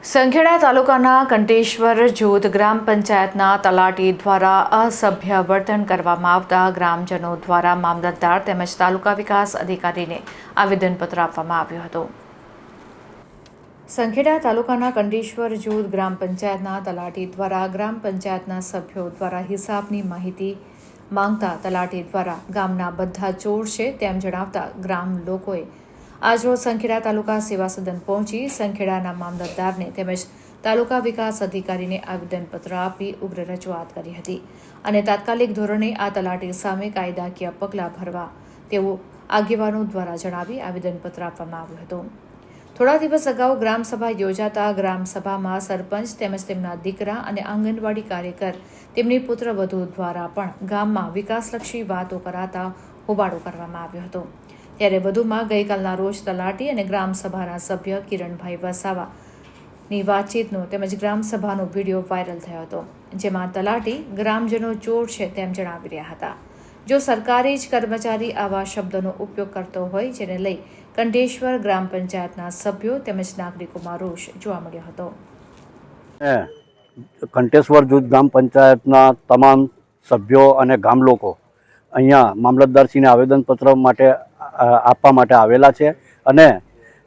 સંખેડા તાલુકાના કંટેશ્વર જૂથ ગ્રામ પંચાયતના તલાટી દ્વારા અસભ્ય વર્તન કરવામાં આવતા ગ્રામજનો દ્વારા મામલતદાર તેમજ તાલુકા વિકાસ અધિકારીને આવેદનપત્ર આપવામાં આવ્યું હતું. સંખેડા તાલુકાના કંટેશ્વર જૂથ ગ્રામ પંચાયતના તલાટી દ્વારા ગ્રામ પંચાયતના સભ્યો દ્વારા હિસાબની માહિતી માંગતા તલાટી દ્વારા ગામના બધા ચોર છે તેમ જણાવતા ગ્રામ લોકોએ આજરોજ સંખેડા તાલુકા સેવા સદન પહોંચી સંખેડાના મામલતદારને તેમજ તાલુકા વિકાસ અધિકારીને આવેદનપત્ર આપી ઉગ્ર રજૂઆત કરી હતી અને તાત્કાલિક ધોરણે આ તલાટી સામે કાયદાકીય પગલાં ભરવા તેઓ આગેવાનો દ્વારા જણાવી આવેદનપત્ર આપવામાં આવ્યું હતું. થોડા દિવસ અગાઉ ગ્રામસભા યોજાતા ગ્રામસભામાં સરપંચ તેમજ તેમના દીકરા અને આંગણવાડી કાર્યકર તેમની પુત્રવધુ દ્વારા પણ ગામમાં વિકાસલક્ષી વાતો કરાતા હોબાળો કરવામાં આવ્યો હતો. ત્યારે વધુમાં ગઈકાલના રોજ તલાટી અને ગ્રામસભાના સભ્ય કિરણભાઈ વસાવા ની વાતચીતનો તેમજ ગ્રામસભાનો વીડિયો વાયરલ થયો હતો, જેમાં તલાટી ગ્રામજનો ચોર છે તેમ જણાવી રહ્યા હતા. જો સરકારી જ કર્મચારી આવા શબ્દોનો ઉપયોગ કરતો હોય, જેને લઈ કંઠેશ્વર ગ્રામ પંચાયતના સભ્યો તેમજ નાગરિકોમાં રોષ જોવા મળ્યો હતો. કંઠેશ્વર જૂથ ગ્રામ પંચાયતના તમામ સભ્યો અને ગામ લોકો અહીંયા મામલતદારશ્રીને આવેદનપત્ર માટે આપવા માટે આવેલા છે અને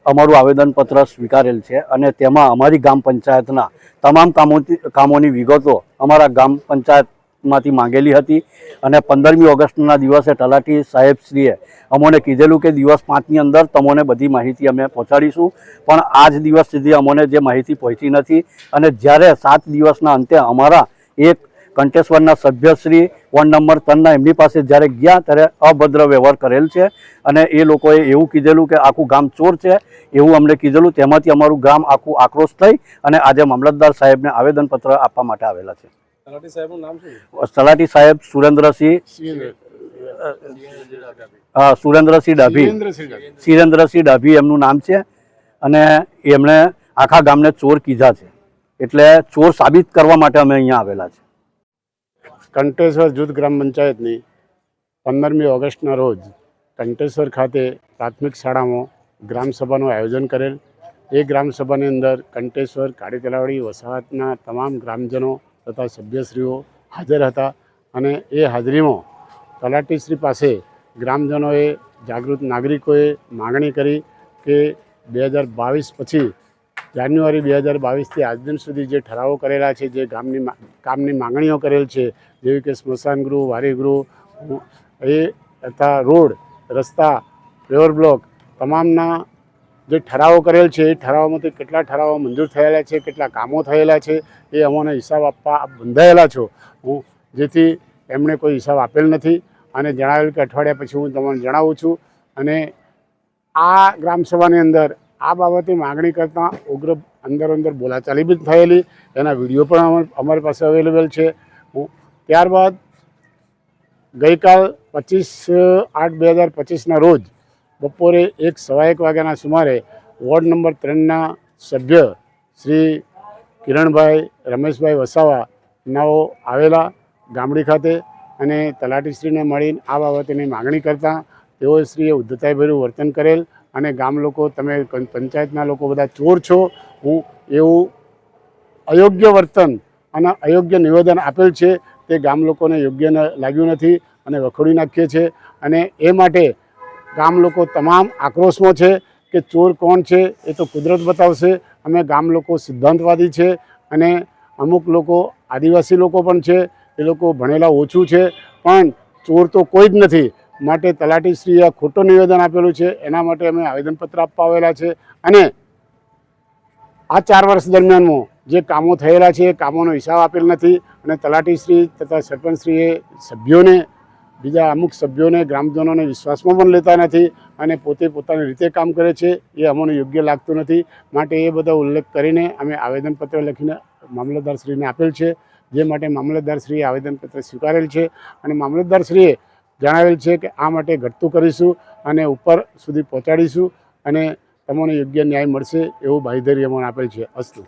અમારું આવેદનપત્ર સ્વીકારેલ છે અને તેમાં અમારી ગ્રામ પંચાયતના તમામ કામોથી, કામોની વિગતો અમારા ગ્રામ પંચાયતમાંથી માંગેલી હતી અને પંદરમી ઓગસ્ટના દિવસે તલાટી સાહેબશ્રીએ અમોને કીધેલું કે દિવસ પાંચની અંદર તમને બધી માહિતી અમે પહોંચાડીશું, પણ આજ દિવસ સુધી અમોને જે માહિતી પહોંચી નથી અને જ્યારે સાત દિવસના અંતે અમારા એક કંટેશ્વરના સભ્યશ્રી વોર્ડ નંબર ત્રણના એમની પાસે જ્યારે ગયા ત્યારે અભદ્ર વ્યવહાર કરેલ છે. અને એ લોકોએ એવું કીધેલું કે આખું ગામ ચોર છે. એવું અમને કીધેલું. તેમાંથી અમારું ગામ આખું આક્રોશ થઈ અને આજે મામલતદાર સાહેબને આવેદનપત્ર આપવા માટે આવેલા છે. તલાટી સાહેબનું નામ શું તલાટી સાહેબ સુરેન્દ્રસિંહ હા સુરેન્દ્રસિંહ ડાભી. સુરેન્દ્રસિંહ ડાભી એમનું નામ છે અને એમણે આખા ગામને ચોર કીધા છે. એટલે ચોર સાબિત કરવા માટે અમે અહીંયા આવેલા છે. કંટેશ્વર જૂથ ગ્રામ પંચાયતની પંદરમી ઓગસ્ટના રોજ કંટેશ્વર ખાતે પ્રાથમિક શાળામાં ગ્રામસભાનું આયોજન કરેલ. એ ગ્રામસભાની અંદર કંટેશ્વર કાળી તલાવડી વસાહતના તમામ ગ્રામજનો તથા સભ્યશ્રીઓ હાજર હતા અને એ હાજરીમાં તલાટીશ્રી પાસે ગ્રામજનોએ જાગૃત નાગરિકોએ માગણી કરી કે બે હજાર બાવીસ પછી જાન્યુઆરી બે હજાર બાવીસથી આજ દિન સુધી જે ઠરાવો કરેલા છે, જે ગામની કામની માંગણીઓ કરેલ છે, જેવી કે સ્મશાનગૃહ વારીગૃહ એ તથા રોડ, રસ્તા પેવર બ્લોક, તમામના જે ઠરાવો કરેલ છે, એ ઠરાવોમાંથી કેટલા ઠરાવો મંજૂર થયેલા છે, કેટલા કામો થયેલા છે, એ અમોને હિસાબ આપવા આપ બંધાયેલા છો. હું જેથી એમણે કોઈ હિસાબ આપેલ નથી અને જણાવેલ કે અઠવાડિયા પછી હું તમને જણાવું છું. અને આ ગ્રામસભાની અંદર આ બાબતે માગણી કરતાં ઉગ્ર અંદર અંદર બોલાચાલી બી થયેલી. એના વીડિયો પણ અમાર- પાસે અવેલેબલ છે. ત્યારબાદ ગઈકાલ પચીસ આઠ બે હજાર પચીસના રોજ બપોરે એક સવા એક વાગ્યાના સુમારે વોર્ડ નંબર ત્રણના સભ્ય શ્રી કિરણભાઈ રમેશભાઈ વસાવા નાઓ આવેલા ગામડી ખાતે અને તલાટીશ્રીને મળીને આ બાબતેની માગણી કરતાં તેઓ શ્રીએ ઉદ્ધતાઈભર્યું વર્તન કરેલ. અને ગામ લોકો, તમે પંચાયતના લોકો બધા ચોર છો. હું એવું અયોગ્ય વર્તન અને અયોગ્ય નિવેદન આપેલ છે. તે ગામ લોકોને યોગ્ય લાગ્યું નથી અને વખોડી નાખીએ છે. અને એ માટે ગામ લોકો તમામ આક્રોશમાં છે કે ચોર કોણ છે એ તો કુદરત બતાવશે. અમે ગામ લોકો સિદ્ધાંતવાદી છે અને અમુક લોકો આદિવાસી લોકો પણ છે. એ લોકો ભણેલા ઓછું છે. પણ ચોર તો કોઈ જ નથી. માટે તલાટીશ્રીએ ખોટું નિવેદન આપેલું છે. એના માટે અમે આવેદનપત્ર આપવા આવેલા છે. અને આ ચાર વર્ષ દરમિયાનમાં જે કામો થયેલા છે, એ કામોનો હિસાબ આપેલ નથી. અને તલાટીશ્રી તથા સરપંચશ્રીએ સભ્યોને, બીજા અમુક સભ્યોને, ગ્રામજનોને વિશ્વાસમાં પણ લેતા નથી અને પોતે પોતાની રીતે કામ કરે છે, એ અમને યોગ્ય લાગતું નથી. માટે એ બધા ઉલ્લેખ કરીને અમે આવેદનપત્ર લખીને મામલતદારશ્રીને આપેલ છે. જે માટે મામલતદારશ્રીએ આવેદનપત્ર સ્વીકારેલ છે. અને મામલતદારશ્રીએ જણાવેલ છે કે આ માટે ઘટતું કરીશું અને ઉપર સુધી પહોંચાડીશું અને તમને યોગ્ય ન્યાય મળશે એવું બાંયધરી અમને આપેલ છે અસ્તુ.